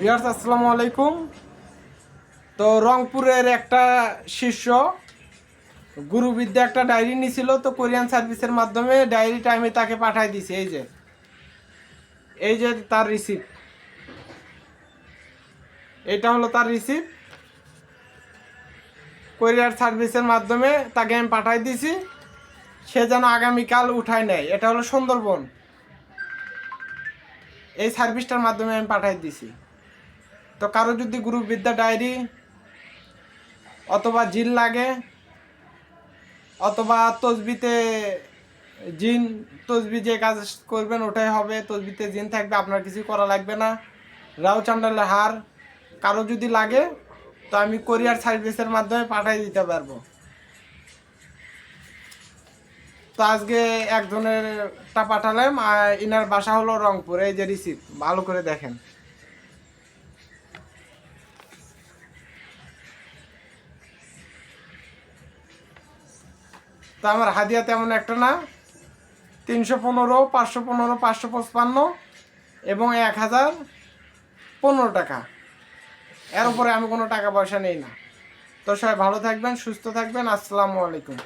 বিহার আসসালামু আলাইকুম। তো রংপুরের একটা শিষ্য, গুরুবিদ্যা একটা ডায়েরি নিছিল, তো কোরিয়ান সার্ভিসের মাধ্যমে ডায়েরিটা আমি তাকে পাঠাই দিছি, এই যে। এই যে তার রিসিপ্ট। এটা হলো তার রিসিপ্ট। কোরিয়ার সার্ভিসের মাধ্যমে তাকে আমি পাঠাই দিছি। সে যেন আগামীকাল উঠায় নেয়। এটা হলো সুন্দরবন। এই সার্ভিসটার মাধ্যমে আমি পাঠাই দিছি। তো কারও যদি গ্রুপ বিদ্যা ডায়েরি অথবা জিন লাগে, অথবা তসবিতে জিন, তসবি যে কাজ করবেন ওটাই হবে, তসবিতে জিন থাকবে, আপনার কিছু করা লাগবে না। রাও চান্ডালের হার কারও যদি লাগে, তো আমি কোরিয়ার সার্ভিসের মাধ্যমে পাঠিয়ে দিতে পারব। তো আজকে একজনেরটা পাঠালাম, আর ইনার বাসা হলো রংপুর, এই যে রিসিপ্ট ভালো করে দেখেন। তো আমার হাদিয়া তেমন একটা না। তিনশো পনেরো, পাঁচশো পনেরো, পাঁচশো পঁচপান্ন এবং এক হাজার পনেরো টাকা। এর উপরে আমি কোনো টাকা পয়সা নেই না। তো সবাই ভালো থাকবেন, সুস্থ থাকবেন। আসসালামু আলাইকুম।